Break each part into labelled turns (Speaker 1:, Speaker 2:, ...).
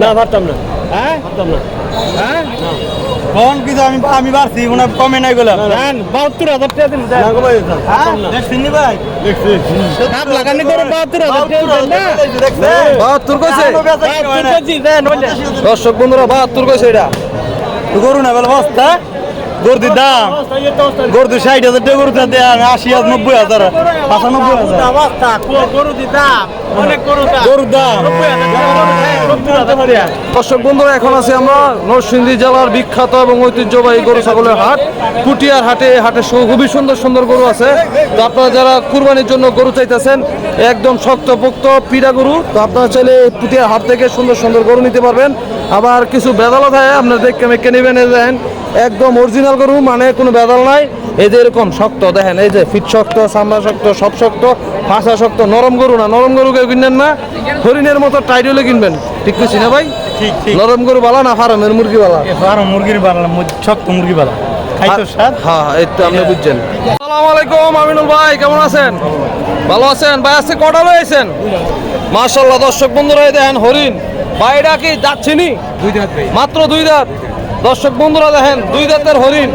Speaker 1: না পারতাম না।
Speaker 2: হ্যাঁ?
Speaker 1: পারতাম না।
Speaker 2: হ্যাঁ?
Speaker 3: কোন কিছু আমি আমি পারছি কমে নাই গেলাম।
Speaker 2: বাহাত্তর হাজার টাকা দিন
Speaker 1: ভাই
Speaker 2: লাগানি করে বাহাত্তর
Speaker 4: বাহাত্তর কইছে?
Speaker 2: বলে
Speaker 4: দর্শক বন্ধুরা বাহাত্তর কইছে এটা।
Speaker 3: গরু না বলে বস্তা। গরু দি দাম। গরু ষাট হাজার টাকা গরু দেয় আমি আশি হাজার নব্বই হাজার পঁচানব্বই হাজার। গরুর
Speaker 4: দর্শক বন্ধুরা এখন আছি আমরা নরসিংদী জেলার বিখ্যাত এবং ঐতিহ্যবাহী গরু ছাগলের হাট। পুটিয়ার হাটে হাটে খুবই সুন্দর সুন্দর গরু আছে। তো আপনারা যারা কুরবানির জন্য গরু চাইতেছেন একদম শক্ত পোক্ত পিড়া গরু তো আপনারা চাইলে এই পুটিয়ার হাট থেকে সুন্দর সুন্দর গরু নিতে পারবেন। আবার কিছু বেদালও থাকে আপনার দেখে মেখে নেবেন এই দেখেন একদম অরিজিনাল গরু মানে কোনো বেদাল নাই। এই যে এরকম শক্ত দেখেন এই যে ফিট শক্ত চামড়া শক্ত সব শক্ত ফাঁসা শক্ত নরম গরু না নরম গরু কেউ কিনবেন না হরিণের মতো টাইট হলে কিনবেন। ঠিক বুঝছি না ভাই?
Speaker 3: ঠিক ঠিক।
Speaker 4: নরম গরু বালা না ফার্মের মুরগি বালা
Speaker 3: আর মুরগির বালা শক্ত মুরগি বালা
Speaker 4: হ্যাঁ হ্যাঁ, এই তো আপনি বুঝছেন। আসসালামু আলাইকুম আমিনুল ভাই কেমন আছেন? ভালো আছেন? ভাই আজকে কটা মাশাল্লাহ দর্শক বন্ধুরা দেখেন হরিণ। এটা কি যাচ্ছে নি মাত্র দুই দাঁত। দর্শক বন্ধুরা দেখেন দুই দাঁতের হরিণ।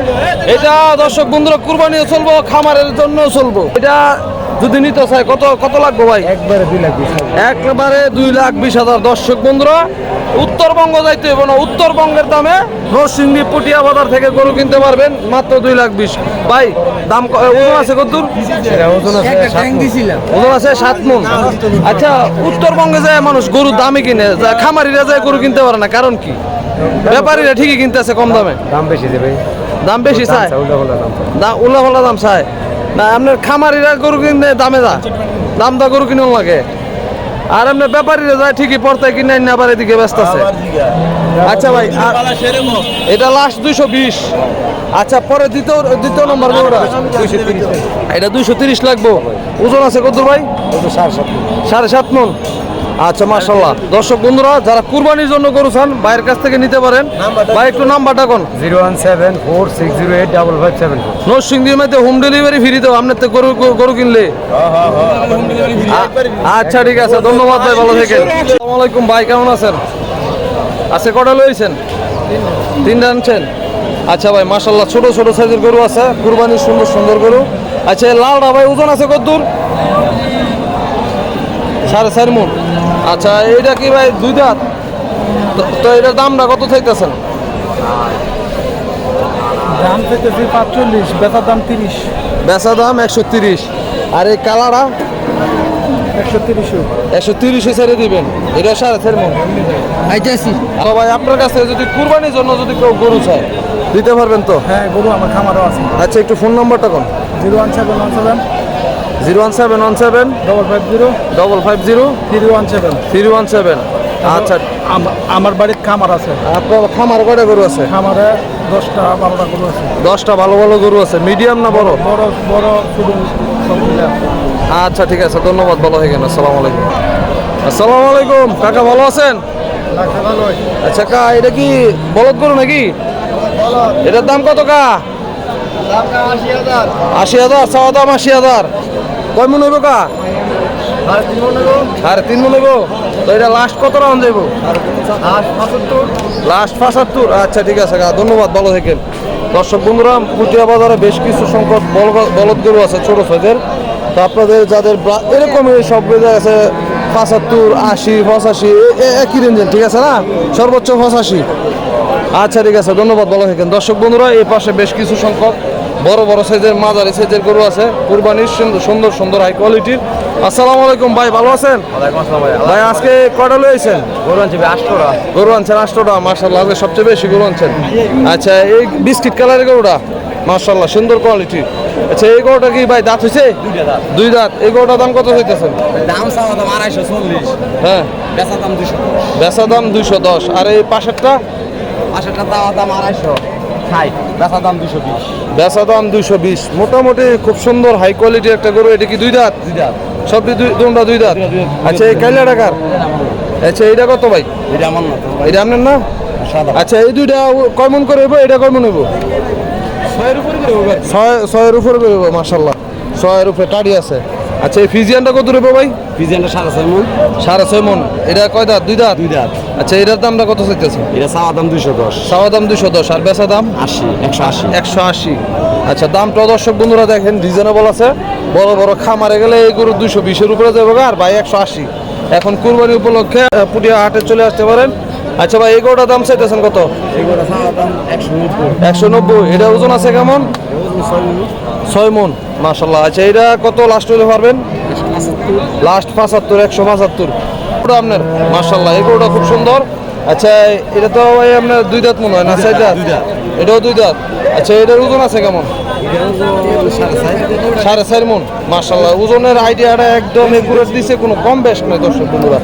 Speaker 4: এটা দর্শক বন্ধুরা কুরবানিও চলবো খামারের জন্য চলবো। এটা যদি নিতে চাই কত কত লাগবে ভাই?
Speaker 1: একবারে দুই লাখ বিশ
Speaker 4: একবারে দুই লাখ বিশ হাজার। দর্শক বন্ধুরা উত্তরবঙ্গ যাইতে হবে না। উত্তরবঙ্গের দামে নরসিংদী পুটিয়া বাজার থেকে গরু কিনতে পারবেন মাত্র দুই লাখ বিশ। ভাই দাম ওজন আছে কত
Speaker 1: ওজন আছে
Speaker 4: সাত মন। আচ্ছা উত্তরবঙ্গে যায় মানুষ গরুর দামে কিনে যা- খামারিরা যায় গরু কিনতে পারে না কারণ কি? ব্যাপারীরা ঠিকই কিনতেছে কম দামে।
Speaker 1: দাম বেশি দেবে।
Speaker 4: দাম বেশি চায়।
Speaker 1: উল্টা উল্টা দাম
Speaker 4: দাম উল্লা দাম চায়। না আপনার খামারিরা গরু কিনতে দামে যা। দাম দা গরু কিনে লাগে। আর এমনি ব্যাপারীরা যায় ঠিকই পড়তে কিনে না আবার এদিকে ব্যস্ত আছে। আচ্ছা ভাই এটা লাস্ট দুইশো বিশ। আচ্ছা পরে দ্বিতীয় দ্বিতীয় নম্বর গরুটা এটা দুইশো তিরিশ লাগবো। ওজন আছে কত ভাই?
Speaker 1: সাড়ে সাত
Speaker 4: সাড়ে সাত মন। আচ্ছা মার্শাল্লাহ দর্শক বন্ধুরা যারা কুরবানির জন্য গরু চান ভাইয়ের কাছ থেকে নিতে পারেন। ভাই একটু নাম্বারটা কোন?
Speaker 1: Zero one seven four six zero eight double five seven
Speaker 4: নরসিংদীর মধ্যে হোম ডেলিভারি ফ্রি দেবো আপনার তো গরু গরু কিনলে। আচ্ছা ঠিক আছে ধন্যবাদ ভাই ভালো থেকেন। আসসালামু আলাইকুম ভাই কেমন আছেন? আছে কটা লইছেন তিনটা আনছেন? আচ্ছা ভাই মাশাল্লাহ ছোট ছোট সাইজের গরু আছে কুরবানির সুন্দর সুন্দর গরু। আচ্ছা লালটা ভাই ওজন আছে কত দূর সাড়ে চার মন। আচ্ছা এইটা কি ভাই দুই দাঁত? তো- তো এটার দামটা কত চাইতেছেন?
Speaker 3: দাম পেতেছি পাঁচচল্লিশ বেচার দাম তিরিশ।
Speaker 4: বেচা দাম একশো তিরিশ। আর এই কালারা
Speaker 3: একশো তিরিশ
Speaker 4: একশো তিরিশে ছেড়ে দিবেন। এটা সাড়ে চার মন। তো ভাই আপনার কাছে যদি কুরবানির জন্য যদি কেউ গরু চায় দিতে পারবেন তো?
Speaker 3: হ্যাঁ গরু আমার খামারও আছে।
Speaker 4: আচ্ছা একটু ফোন নাম্বারটা কোন?
Speaker 3: Zero one seven one seven
Speaker 4: zero one seven one seven
Speaker 3: double five zero
Speaker 4: double five zero
Speaker 3: three one seven
Speaker 4: three one seven আচ্ছা।
Speaker 3: আমার বাড়ির খামার আছে।
Speaker 4: আপনার খামার কয়টা গরু আছে?
Speaker 3: খামারে দশটা বারোটা গরু আছে।
Speaker 4: দশটা ভালো ভালো গরু আছে। মিডিয়াম না বড়?
Speaker 3: বড় বড়
Speaker 4: আচ্ছা ঠিক আছে। ধন্যবাদ ভালো হয়ে গেল আসসালামু আলাইকুম। আসসালামু আলাইকুম। কাকা ভালো আছেন? আচ্ছা কা এটা কি বলদ গরু নাকি? এটার দাম কত কা? আশি হাজার চাওয়া দাম আশি হাজার। কয় মন হইব কা সাড়ে তিন মন হইব। তো এটা লাস্ট কত রাউন্ড যাইব লাস্ট পঁচাত্তর। আচ্ছা ঠিক আছে কা ধন্যবাদ ভালো থাকেন। দর্শক বন্ধুরা পুটিয়া বাজারে বেশ কিছু সংখ্যক বলদ- গরু আছে ছোট সাইজের। তো আপনাদের যাদের এরকমই সব আছে পঁচাত্তর আশি পঁচাশি একই রেঞ্জের ঠিক আছে না? সর্বোচ্চ পঁচাশি। আচ্ছা ঠিক আছে ধন্যবাদ ভালো থাকেন। দর্শক বন্ধুরা এই পাশে বেশ কিছু সংখ্যক বড় বড় সাইজের মাঝারি সাইজের গরু আছে। কুরবানির সুন্দর সুন্দর হাই কোয়ালিটির আসসালামু আলাইকুম ভাই ভালো আছেন? ভাই আজকে কয়টা লয়েছেন
Speaker 1: গরু আনছি আটশোটা।
Speaker 4: গরু আনছেন আটশোটা মার্শাল্লাহ আজকে সবচেয়ে বেশি গরু আনছেন। আচ্ছা এই বিস্কিট কালারের গরুটা? মার্শাল্লাহ সুন্দর কোয়ালিটি আচ্ছা এই গরুটা কি ভাই দাঁত হয়েছে দুই দাঁত। এই গরুটার দাম কত হইতেছেন
Speaker 1: দাম আড়াইশো চল্লিশ।
Speaker 4: হ্যাঁ।
Speaker 1: বেচার দাম দুশো।
Speaker 4: বেচা দাম দুইশো দশ। আর এই পাশেরটা?
Speaker 1: দাওয়া দাম আড়াইশো। ষাট বেচার দাম দুশো বিশ।
Speaker 4: বেচা দাম বিশ। মোটামুটি খুব সুন্দর হাই কোয়ালিটির একটা গরু। এটা কি দুই দাঁত?
Speaker 1: দুই দাম
Speaker 4: সব দুই দুটা দুই দাঁত? আচ্ছা এই কাইলা টাকার? আচ্ছা এইটা কত ভাই?
Speaker 1: এটা আমার না
Speaker 4: এটা আপনার না? আচ্ছা এই দুইটা কয় মন করে হইব? এটা কয় মন হইব?
Speaker 1: ছয়ের উপরে
Speaker 4: ছয়ের উপরে মার্শাল্লাহ ছয়ের উপরে টাড়ি আছে। আচ্ছা এই ফিজিয়ানটা কত রুপে ভাই?
Speaker 1: ফিজিয়ানটা সাড়ে ছয় মন।
Speaker 4: সাড়ে ছয় মন। এটা কয় দাঁত? দুই দাঁত?
Speaker 1: দুই দাঁত।
Speaker 4: আচ্ছা এটার দামটা কত চাইতেছে?
Speaker 1: এটা চাওয়া দাম দুইশো দশ।
Speaker 4: চাওয়া দাম দুশো দশ আর বেচা দাম?
Speaker 1: আশি একশো আশি।
Speaker 4: একশো আশি। আচ্ছা দামটা দর্শক বন্ধুরা দেখেন রিজনেবল আছে। বড় বড় খামারে গেলে এই গরু দুশো বিশের উপরে যাবে আর ভাই একশো আশি। এখন কুরবানি উপলক্ষে পুটিয়া হাটে চলে আসতে পারেন। আচ্ছা ভাই এই গরুটার দাম চাইতেছেন কত?
Speaker 1: একশো নব্বই।
Speaker 4: এটা ওজন আছে কেমন? ছয় মন। মাসাল্লাহ আচ্ছা এটা কত লাস্ট হলে পারবেন? লাস্ট পঁচাত্তর একশো পঁচাত্তর। ওটা আপনার? মাসাল্লাহ এই গরুটা খুব সুন্দর। আচ্ছা এটা তো ভাই আপনার দুই দাঁত মনে হয় না? চার দাঁত এটাও দুই দাঁত। আচ্ছা এটার ওজন আছে কেমন?
Speaker 1: সাড়ে
Speaker 4: চার মন। মার্শাল্লাহ ওজনের আইডিয়াটা একদম একুরেট দিছে কোনো কম বেশ নয় দর্শক বন্ধুরা।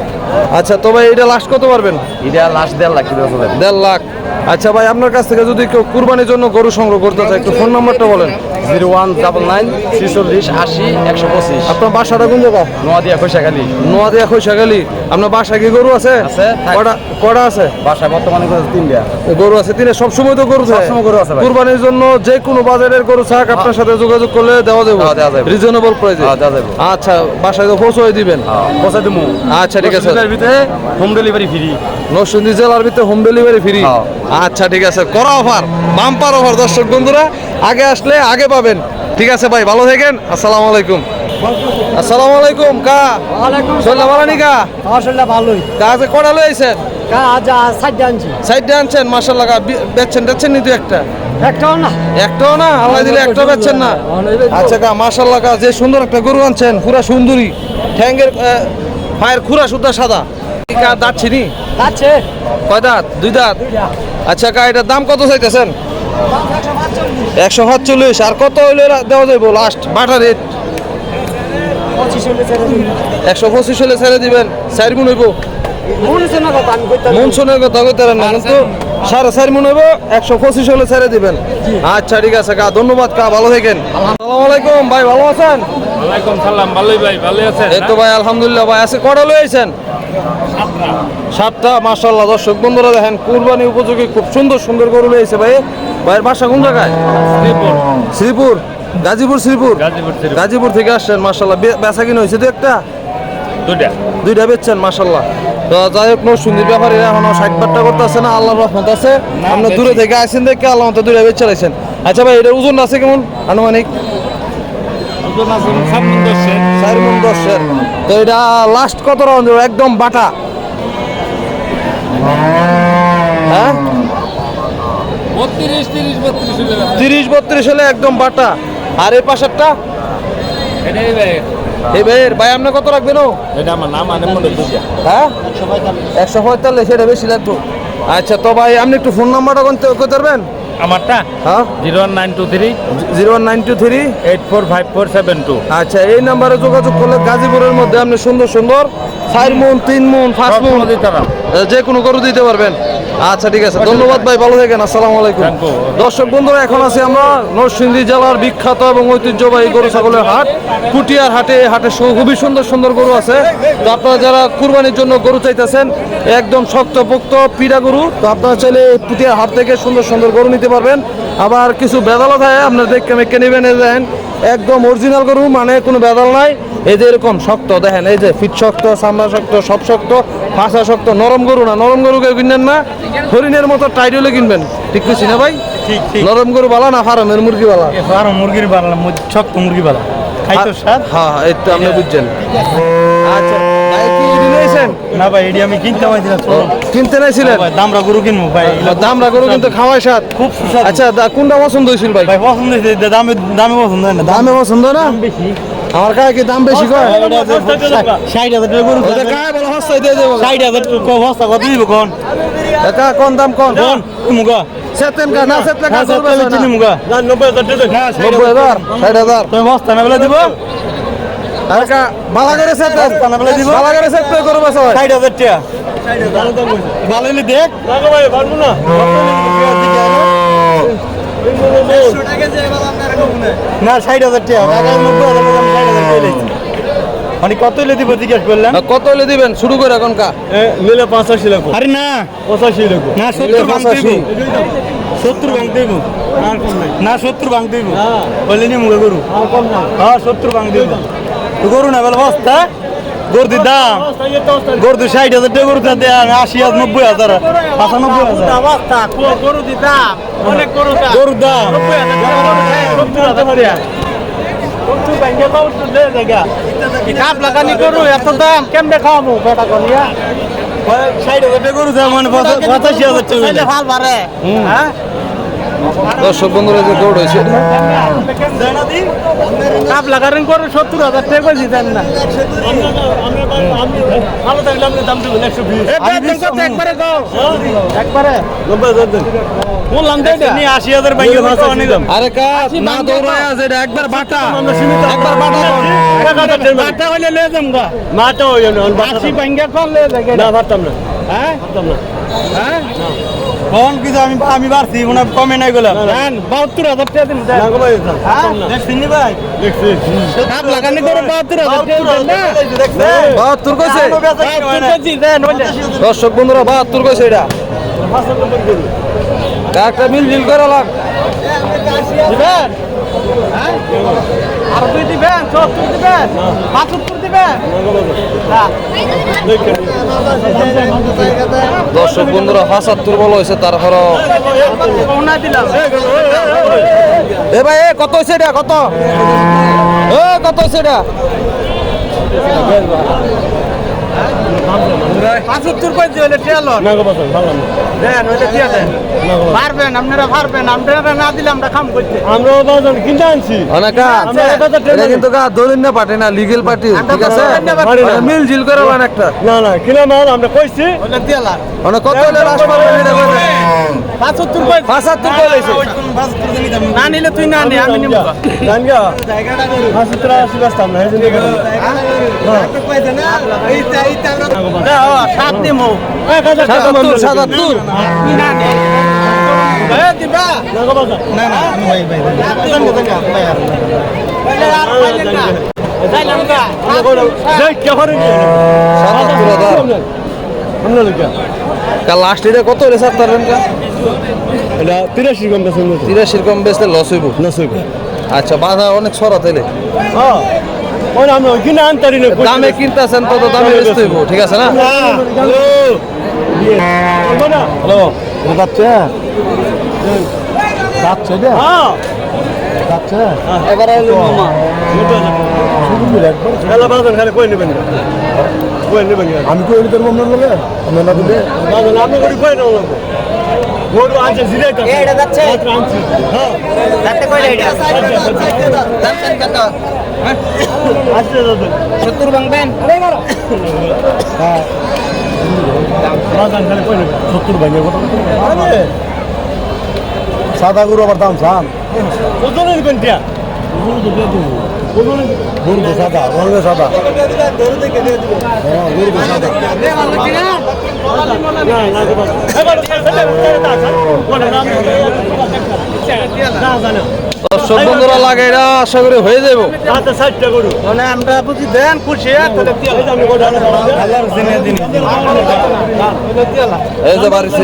Speaker 4: আচ্ছা তো ভাই এটা লাস্ট কত পারবেন?
Speaker 1: এটা লাস্ট দেড় লাখ
Speaker 4: দেড় লাখ। আচ্ছা ভাই আপনার কাছ থেকে যদি কেউ কুরবানির জন্য গরু সংগ্রহ করতে চায় একটু ফোন নাম্বারটা বলেন।
Speaker 1: জিরো ওয়ান ডাবল নাইন ছিচল্লিশ আশি একশো পঁচিশ।
Speaker 4: আপনার বাসাটা কোন জায়গা?
Speaker 1: নোয়াদিয়া খৈশাখালী।
Speaker 4: নোয়াদিয়া খৈশাখালী। আপনার বাসায় কি গরু আছে? কটা কটা আছে?
Speaker 1: বাসায় বর্তমানে তিনটা।
Speaker 4: গরু আছে তিনি সবসময় তো গরু থাকে।
Speaker 1: সবসময় গরু আছে
Speaker 4: কুরবানির জন্য যে কোনো বাজারের গরু থাক আপনার সাথে যোগাযোগ করলে দেওয়া যাবে।
Speaker 1: হ্যাঁ।
Speaker 4: রিজনেবল প্রাইসে
Speaker 1: হ্যাঁ, দেওয়া যাবে।
Speaker 4: আচ্ছা বাসায় তো পৌঁছে দিবেন।
Speaker 1: পয়সা দিমু।
Speaker 4: আচ্ছা ঠিক আছে।
Speaker 1: হোম ডেলিভারি ফ্রি
Speaker 4: নরসিংদী জেলার ভিতরে হোম ডেলিভারি ফ্রি
Speaker 1: হ্যাঁ।
Speaker 4: আচ্ছা ঠিক আছে। করা অফার বাম্পার অফার দর্শক বন্ধুরা। আগে আসলে আগে পাবেন। ঠিক আছে ভাই ভালো থাকেন। আসসালামু আলাইকুম। আসসালামু আলাইকুম কা? শরীর ভালো নি কা?
Speaker 2: আসলে ভালোই।
Speaker 4: কাজে কটা লইছেন কা
Speaker 2: আজ সাইড আনছি।
Speaker 4: সাইডে আনছেন? মাশাআল্লাহ কা বেচছেন বেচছেন নি তুই একটা?
Speaker 2: একটাও না।
Speaker 4: একটাও না? আল্লাহ দিলে একটাও বেচছেন না? আচ্ছা কা মাশাআল্লাহ কা যে সুন্দর একটা গরু আনছেন পুরা সুন্দরী ঠ্যাঙ্গের পায়ের খুরা সুদ্ধা সাদা। কা দাঁত ছিনি
Speaker 2: আছে।
Speaker 4: কয় দাঁত? দুই দাঁত? আচ্ছা কা এটার দাম কত চাইতেছেন? একশো সাতচল্লিশ। আর কত হইলে দেওয়া যাইব? লাস্ট বাটা রেট একশো পঁচিশ হলে ছেড়ে দিবেন। চার গুণ হইব। কথা কইতে না কিন্তু সাড়ে চার মন হইব একশো পঁচিশ হলে ছেড়ে দিবেন। আচ্ছা ঠিক আছে কা ধন্যবাদ কা ভালো থাকেন। আসসালামু আলাইকুম ভাই ভালো আছেন?
Speaker 2: ওয়ালাইকুম সালাম ভালোই ভাই ভালো আছেন
Speaker 4: এই তো ভাই আলহামদুলিল্লাহ ভাই আছে কটা লইছেন সাতটা। মাশাল্লাহ দর্শক বন্ধুরা দেখেন কুরবানি উপযোগী খুব সুন্দর সুন্দর গরু লইছে ভাই। ভাইয়ের বাসা কোন জায়গায়? শ্রীপুর। গাজীপুর শ্রীপুর?
Speaker 2: গাজীপুর শ্রীপুর।
Speaker 4: গাজীপুর থেকে আসছেন মাশাল্লাহ বে- বেচা কিনা হয়েছে তো একটা?
Speaker 2: দুইটা।
Speaker 4: দুইটা বেচছেন মাশাল্লাহ তো যাই হোক নরসিংদীর ব্যাপারে এখনও ষাট বাট্টা করতে আছে না আল্লাহর রহমত আছে। আপনি দূরে থেকে আসেন দেখে আল্লাহ মতো দুইটা বেচ চালাইছেন আচ্ছা ভাই এটার ওজন আছে কেমন? আনুমানিক? চার মন দশের তো এটা লাস্ট কত রাউন্ড একদম বাটা। হ্যাঁ?
Speaker 2: তিরিশ বত্রিশ
Speaker 4: তিরিশ বত্রিশ হলে একদম বাটা। আর এই পাশেরটা?
Speaker 2: এটাই ভাই।
Speaker 4: এই ভাই আপনি কত রাখবেন ও?
Speaker 2: এটা আমার নাম আনে মনে
Speaker 4: হ্যাঁ? একশো পঁয়তাল্লিশ সেটা বেশি লাগতো আচ্ছা তো ভাই আপনি একটু ফোন নাম্বারটা করতে পারবেন
Speaker 2: আমারটা?
Speaker 4: হ্যাঁ?
Speaker 2: Zero one nine two three.
Speaker 4: Zero one nine two three.
Speaker 2: Eight four five four seven two.
Speaker 4: আচ্ছা এই নাম্বারে যোগাযোগ করলে গাজীপুরের মধ্যে আপনি সুন্দর সুন্দর চার মন তিন মন পাঁচ মন যে কোনো গরু দিতে পারবেন। আচ্ছা ঠিক আছে। ধন্যবাদ ভাই ভালো থাকেন। আসসালামু আলাইকুম। দর্শক বন্ধুরা এখন আছি আমরা নরসিংদী জেলার বিখ্যাত এবং ঐতিহ্যবাহী গরু ছাগলের হাট পুটিয়ার হাটে। হাটে খুবই সুন্দর সুন্দর গরু আছে। তো আপনারা যারা কুরবানির জন্য গরু চাইতেছেন একদম শক্তপোক্ত পিড়া গরু তো আপনারা চাইলে এই পুটিয়ার হাট থেকে সুন্দর সুন্দর গরু নিতে পারবেন। আবার কিছু বেদাল থাকে আপনারা দেখে মেখে নেবেন দেখেন। একদম অরিজিনাল গরু মানে কোনো বেদাল নাই। এই যে এরকম শক্ত দেখেন এই যে ফিট শক্ত চামড়া শক্ত সব শক্ত ফাঁসা শক্ত নরম গরু না নরম গরু কেউ কিনবেন না হরিণের মতো টাইট হলে কিনবেন। ঠিক করছি না ভাই?
Speaker 2: ঠিক ঠিক।
Speaker 4: নরম গরু বালা না ফার্মের মুরগি বালা
Speaker 2: আর মুরগির বালা শক্ত মুরগি বালা স্যার
Speaker 4: হ্যাঁ হ্যাঁ এই তো আপনি বুঝছেন। আচ্ছা। নিয়েছেন
Speaker 2: না ভাই এটি আমি কিনতে পারছিলাম
Speaker 4: কিনতে নাইছিলেন
Speaker 2: দামরা গরু কিনবো ভাই
Speaker 4: দামরা গরু কিন্তু খাওয়াই সাত
Speaker 2: খুব সুস্বাদু।
Speaker 4: আচ্ছা দা- কোনটা পছন্দ হয়েছিল ভাই?
Speaker 2: ভাই পছন্দ হয়েছে দামে দামে পছন্দ হয় না দামে
Speaker 4: পছন্দ না?
Speaker 2: বেশি।
Speaker 4: আমার কাছে কি দাম বেশি কয়?
Speaker 2: ষাট হাজার টাকা গরু
Speaker 4: কায় বলে হস্তায় দিয়ে দেবো
Speaker 2: ষাট হাজার টাকা বস্তা কত দিব কোন?
Speaker 4: এটা কোন দাম কোন?
Speaker 2: কোন? মুগা
Speaker 4: সেতেন কা না সেতলে কা
Speaker 2: হ্যাঁ
Speaker 4: করবে
Speaker 2: চিনি মুগা নব্বই হাজার টাকা।
Speaker 4: নব্বই হাজার ষাট হাজার।
Speaker 2: তুমি বস্তা না বেলা দিব
Speaker 4: করে
Speaker 2: দিব।
Speaker 4: করে করবে সবাই
Speaker 2: টাকা। ভালো হলে দেখ। ভাই পারব না। না ষাট হাজার টাকা। মানে কত দিব জিজ্ঞেস করলাম
Speaker 4: আর কত দিবেন? শুরু করে এখন কা।
Speaker 2: নিলে পঁচাশি লাখ। আরে না। পঁচাশি লাখ। না সত্তর ভাঙ দিব। সত্তর ভাঙ দিব। না সত্তর ভাঙ দিব। বললে নি মুখে করু। হ্যাঁ সত্তর ভাঙ দিব।
Speaker 3: গরু না বেলা বস্তা গরুর দাম। গরু ষাট হাজার টাকা গরু দেয় আমি আশি হাজার নব্বই হাজার পঁচানব্বই হাজার।
Speaker 2: দাম
Speaker 3: গরুর দাম
Speaker 2: কাপ লাগানি গরু এত দাম কেমনে খাওয়াবো বেটা কলিয়া
Speaker 3: ষাট হাজার টাকা গরু দেয় মানে পঁচা- পঁচাশি হাজার টাকা।
Speaker 2: হ্যাঁ?
Speaker 4: দর্শক বন্ধুরা যে গরু হয়েছে।
Speaker 2: কাপ লাগারেন গরু সত্তর হাজার টাকা করে দিতেন না। ভালো থাকলে আপনি দাম দেবেন একশো বিশ একবারে? একবারে বললাম তো এটা।
Speaker 3: নিয়ে আশি হাজার বাইকে ভাষা নিলাম
Speaker 4: আরে কা না দৌড়ায় আছে এটা। একবার বাটা। একবার বাটা কর।
Speaker 2: মাঠটা লয়ে যাম গা। মাঠটা হইলে আশি ভাঙ্গা কল লয়ে যাবে না পারতাম না। হ্যাঁ? পারতাম না। হ্যাঁ?
Speaker 3: কোন কিছু আমি আমি বাড়ছি মনে কমে নাই গেলাম
Speaker 2: বাহাত্তর হাজার টাকা দিন
Speaker 3: দেখছেন
Speaker 2: লাগানি করে বাহাত্তর
Speaker 4: বাহাত্তর কইছে?
Speaker 2: বাহাত্তর দেন হইলে
Speaker 4: দর্শক বন্ধুরা বাহাত্তর কইছে এটা। একটা মিল জিল করে লাগ।
Speaker 2: দিবেন? হ্যাঁ? আর দুই দিবেন সত্তর দিবেন? না
Speaker 4: দর্শক বন্ধুরা পঁচাত্তর বলা হয়েছে তারপরও এ ভাই কত হয়েছে এটা? কত? এ কত হয়েছে এটা?
Speaker 2: পঁচাত্তর কেজি হইলে টেলো দেন হইলে দিয়ে দেন। পারবেন আপনারা পারবেন আপনারা না দিলে আমরা কাম করতে আমরাও বাজার কিনতে আনছি।
Speaker 4: এটা কিন্তু গা দলিন না পার্টি না লিগেল পার্টি ঠিক আছে? মিল জিল করে একটা।
Speaker 2: না না কিনা মাল আমরা কইছি। ওইটা দিয়ে লাগ
Speaker 4: কত হলে এটা
Speaker 2: পঁচাত্তর
Speaker 4: পঁচাত্তর
Speaker 2: না নিলে তুই না নে আমি নিব পঁচাত্তর আশি বাস্তাম না? এই সাত দিমো
Speaker 4: সাতাত্তর সাতাত্তর।
Speaker 2: না নে। দিবা? না না আমি ভাই ভাই
Speaker 4: সাতাত্তর হাজার কাল লাস্ট এটা কত হলে স্যার তার
Speaker 2: ঘণ্টা শুনলো
Speaker 4: তিরাশির কম বেচতে লস হইব আচ্ছা বাধা অনেক সরা তাইলে
Speaker 2: হ্যাঁ
Speaker 4: দামে কিনতেছেন তত দামে বেচতে হইব ঠিক আছে না
Speaker 2: হ্যালো যাচ্ছে যাচ্ছে যাচ্ছে
Speaker 3: এবারে মামা
Speaker 2: খেলা বাজার কই নেবেন
Speaker 1: আমি কই নিতে পারব আপনার লগে? আপনার না দিলে
Speaker 2: আপনি করে কই নেবেন গরু আছে জিরাইতে এটা যাচ্ছে। আনছি। হ্যাঁ। যাচ্ছে কইলে এটা? আচ্ছা দাদা।
Speaker 1: সত্তর ভাঙবেন?
Speaker 2: বাজার খালি কই নেবেন সত্তর ভাঙে কত?
Speaker 1: সাদা গরু আবার দাম সাম
Speaker 2: কত নেবেন
Speaker 1: গরু তো সাদা রঙে সাদা। হ্যাঁ গরু সাদা।
Speaker 4: দর্শক বন্ধুরা লাগে এটা আশা করি হয়ে যাব
Speaker 2: মানে আমরা বুঝি দেন খুশি
Speaker 3: আল্লাহর দিনে দিনে
Speaker 4: এই যে বাড়িছে।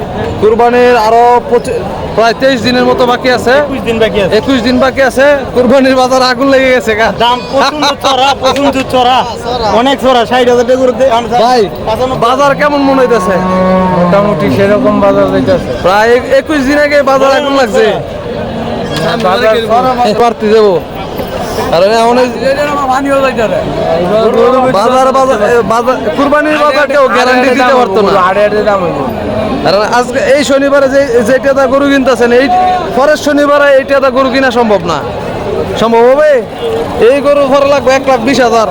Speaker 4: কুরবানির আরও প্রায় তেইশ দিনের মতো বাকি আছে।
Speaker 3: একুশ দিন বাকি আছে।
Speaker 4: একুশ দিন বাকি আছে। কুরবানির বাজার আগুন লেগে গেছে
Speaker 3: দাম চড়া প্রচণ্ড চড়া। অনেক চড়া ষাট হাজার টাকা
Speaker 4: ভাই বাজার কেমন মনে হইতেছে?
Speaker 1: মোটামুটি সেরকম বাজার যাইতেছে
Speaker 4: প্রায় একুশ দিন আগে বাজার আগুন লাগছে। পারতে দেবো আর এখন বাজার বাজার কুরবানির বাজার কেউ গ্যারান্টি দিতে পারতো না। কারণ আজকে এই শনিবারে যে যেটা টেদা গরু কিনতেছেন, এই পরের শনিবারে এইটা টেদা গরু কিনা সম্ভব না। সম্ভব হবে? এই গরু ঘর লাগবে এক লাখ বিশ হাজার।